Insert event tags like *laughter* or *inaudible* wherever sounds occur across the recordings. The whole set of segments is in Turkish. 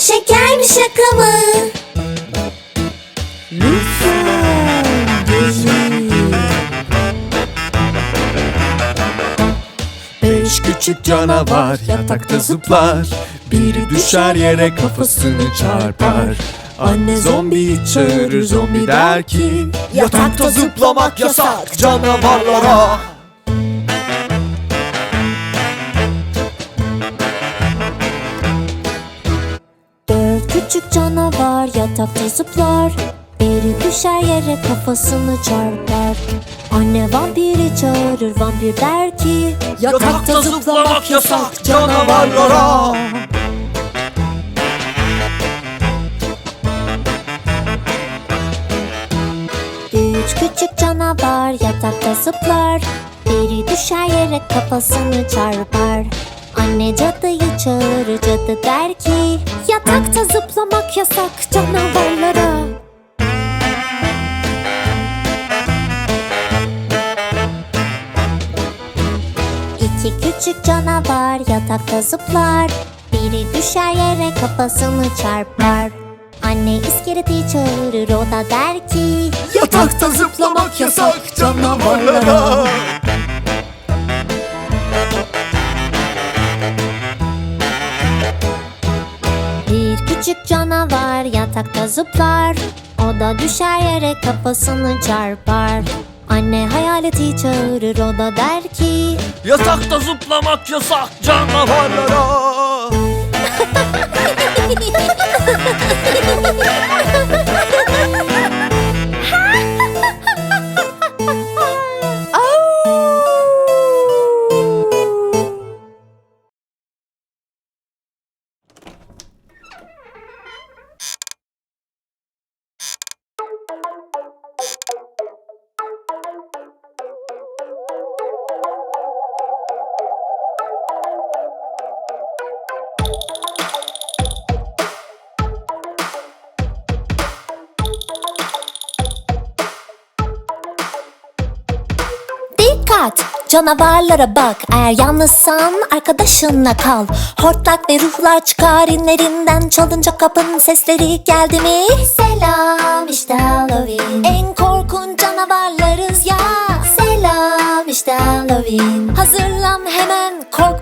Şeker mi şaka mı? Lütfen gezmeyin Beş küçük canavar yatakta zıplar. Biri düşer yere kafasını çarpar. Anne zombiyi çağırır zombi der ki Yatakta zıplamak yasak canavarlara küçük canavar yatakta zıplar. Biri düşer yere kafasını çarpar. Anne vampiri çağırır vampir der ki Yatakta zıplamak yasak canavarlara. Üç küçük canavar yatakta zıplar. Biri düşer yere kafasını çarpar Anne cadıyı çağırır cadı der ki Yatakta zıplamak yasak canavarlara. İki küçük canavar yatakta zıplar Biri düşer yere kafasını çarpar. Anne iskeleti çağırır o da der ki Yatakta zıplamak yasak canavarlara canavar yatakta zıplar. O da düşer yere kafasını çarpar. Anne hayaleti çağırır o da der ki Yatakta zıplamak yasak canavarlara *laughs* Dikkat! Canavarlara bak. Eğer yalnızsan arkadaşınla kal. Hortlak ve ruhlar çıkar inlerinden. Çalınca kapının sesleri geldi mi? Selam işte Halloween. En korkunç canavarlarız ya. Selam işte Halloween. Hazırlan hemen korkmaya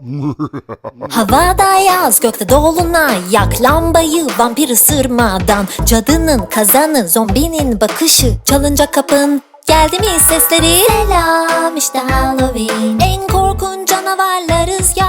*laughs* Havada yaz gökte dolunay Yak lambayı vampir ısırmadan. Cadının kazanı zombinin bakışı. Çalınca kapın geldi mi sesleri? Selam işte Halloween. En korkunç canavarlarız ya.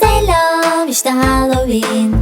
Selam işte Halloween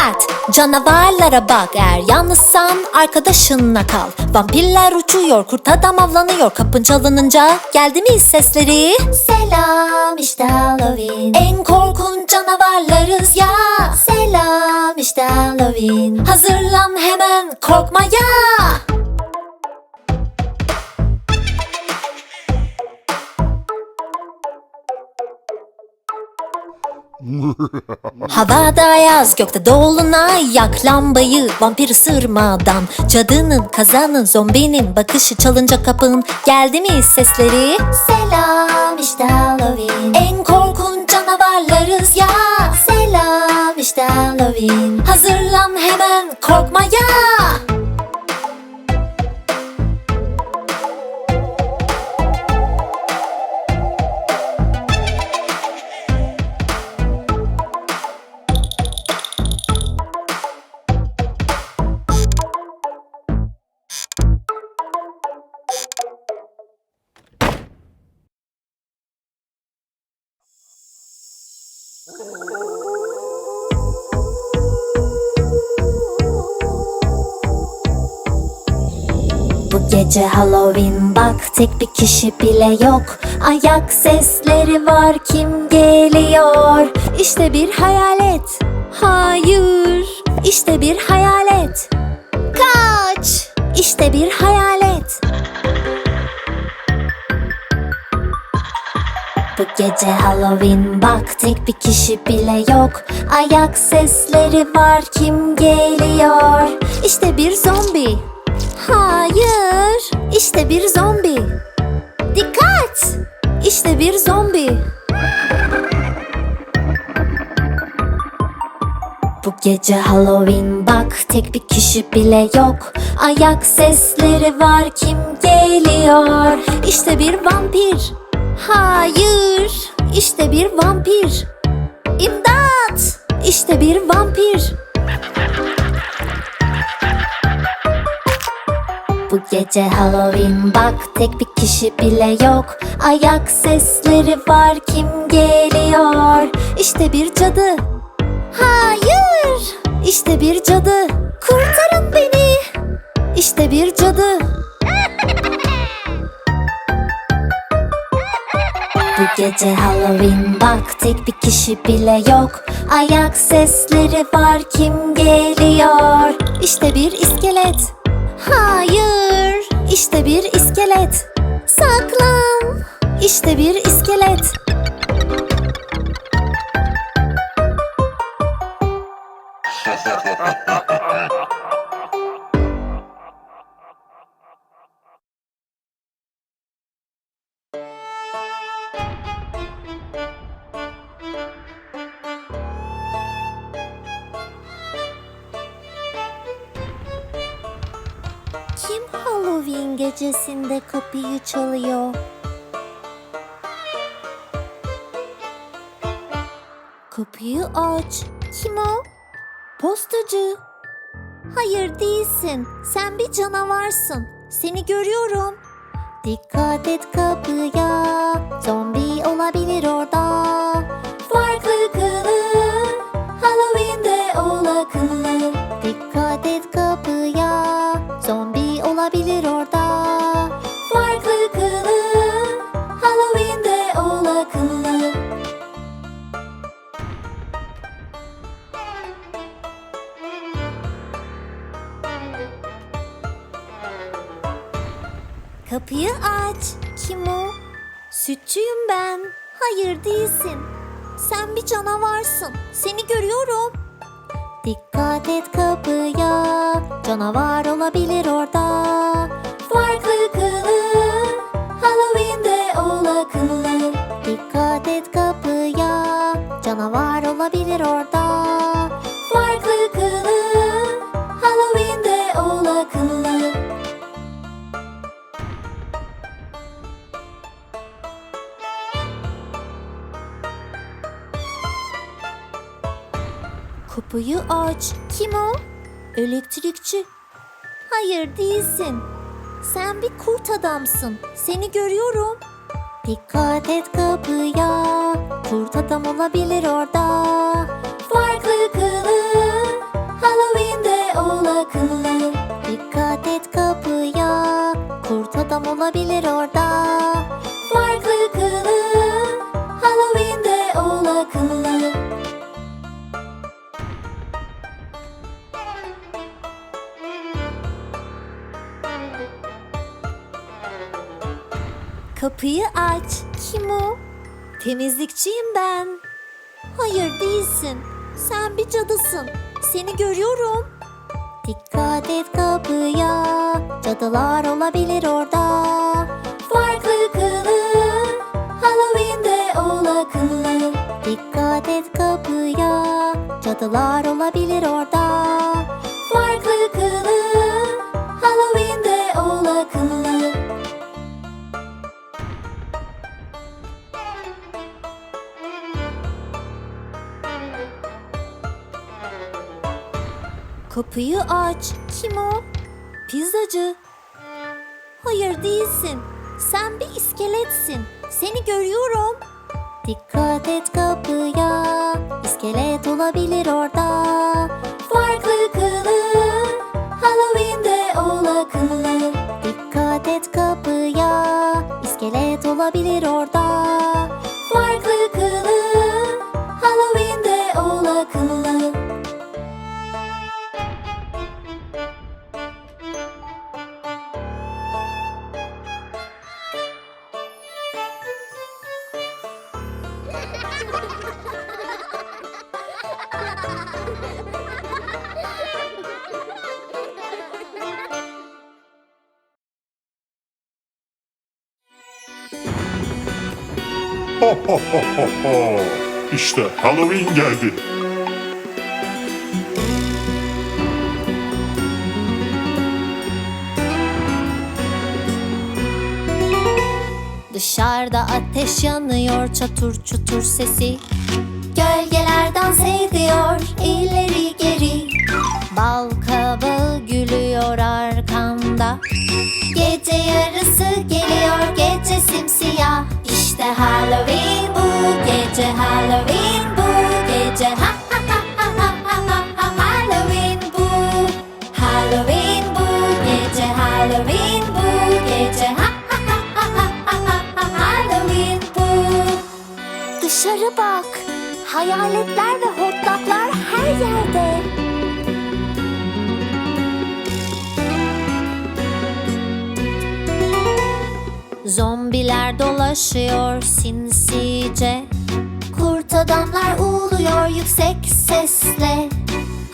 Dikkat! Canavarlara bak. Eğer yalnızsan arkadaşınla kal. Vampirler uçuyor, kurt adam avlanıyor. Kapın çalınınca geldi mi sesleri? Selam işte Halloween. En korkunç canavarlarız ya. Selam işte Halloween. Hazırlan hemen korkmaya *laughs* Havada yaz gökte dolunay yak lambayı vampir ısırmadan. Cadının kazanın zombinin bakışı çalınca kapın geldi mi sesleri? Selam işte Halloween. En korkunç canavarlarız ya. Selam işte Halloween. Hazırlan hemen korkmaya gece Halloween bak tek bir kişi bile yok. Ayak sesleri var kim geliyor? İşte bir hayalet Hayır İşte bir hayalet Kaç! İşte bir hayalet Bu gece Halloween bak tek bir kişi bile yok. Ayak sesleri var kim geliyor? İşte bir zombi bir zombi. Dikkat! İşte bir zombi. Bu gece Halloween bak tek bir kişi bile yok. Ayak sesleri var kim geliyor? İşte bir vampir. Hayır İşte bir vampir. İmdat! İşte bir vampir Bu gece Halloween. Bak tek bir kişi bile yok. Ayak sesleri var kim geliyor? İşte bir cadı. Hayır! İşte bir cadı. Kurtarın beni. İşte bir cadı. Bu gece Halloween. Bak tek bir kişi bile yok. Ayak sesleri var kim geliyor? İşte bir iskelet Hayır İşte bir iskelet. Saklan İşte bir iskelet *laughs* gecesinde kapıyı çalıyor? Kapıyı aç. Kim o? Postacı. Hayır değilsin. Sen bir canavarsın. Seni görüyorum. Dikkat et kapıya. Zombi olabilir orada. Sütçüyüm ben. Hayır değilsin. Sen bir canavarsın. Seni görüyorum. Dikkat et kapıya. Canavar olabilir orada. Kapıyı aç. Kim o? Elektrikçi. Hayır değilsin. Sen bir kurt adamsın. Seni görüyorum. Dikkat et kapıya. Kurt adam olabilir orada. Farklı kılık. Halloween'de ol akıllı. Dikkat et kapıya. Kurt adam olabilir orada. Kapıyı aç. Kim o? Temizlikçiyim ben. Hayır değilsin. Sen bir cadısın. Seni görüyorum. Dikkat et kapıya. Cadılar olabilir orada. Farklı kılık. Halloween'de ol akıllı. Dikkat et kapıya. Cadılar olabilir orada. Farklı kılık. Kapıyı aç. Kim o? Pizzacı. Hayır değilsin. Sen bir iskeletsin. Seni görüyorum. Dikkat et kapıya. İskelet olabilir orada. Farklı kılık. Halloween'de ol akıllı. Dikkat et kapıya. İskelet olabilir orada. Ho ho ho ho ho! İşte Halloween geldi. Dışarıda ateş yanıyor çatır çutur sesi. Gölgeler dans ediyor ileri geri. Bal kabağı gülüyor arkamda Gece yarısı geliyor gece simsiyah. İşte Halloween bu gece Halloween Dışarı bak. Hayaletler ve hortlaklar her yerde. Zombiler dolaşıyor sinsice. Kurt adamlar uğuluyor yüksek sesle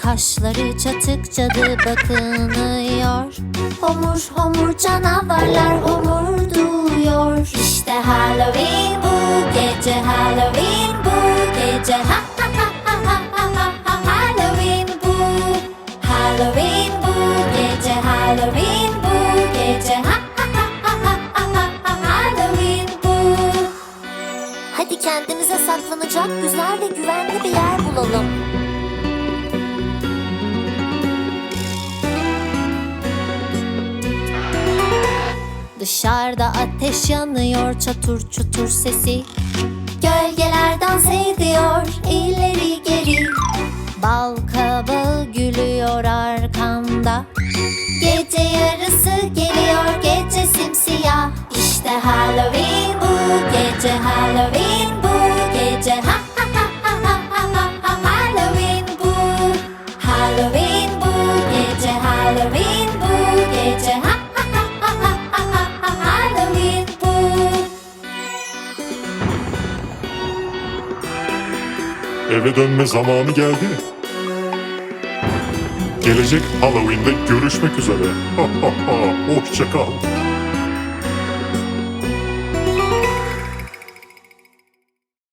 Kaşları çatık cadı bakınıyor Homur homur canavarlar homur homurduyor İşte Halloween bu gece Halloween bu gece ha ha ha ha ha ha ha Halloween bu Halloween bu gece Halloween bu gece ha Hadi kendimize saklanacak güzel ve güvenli bir yer bulalım. Dışarıda ateş yanıyor çatır çutur sesi. Gölgeler dans ediyor ileri geri. Bal kabağı gülüyor arkamda Gece yarısı geliyor gece simsiyah. İşte Halloween bu gece Halloween bu gece ha Eve dönme zamanı geldi. Gelecek Halloween'de görüşmek üzere. *laughs* Hoşça kal.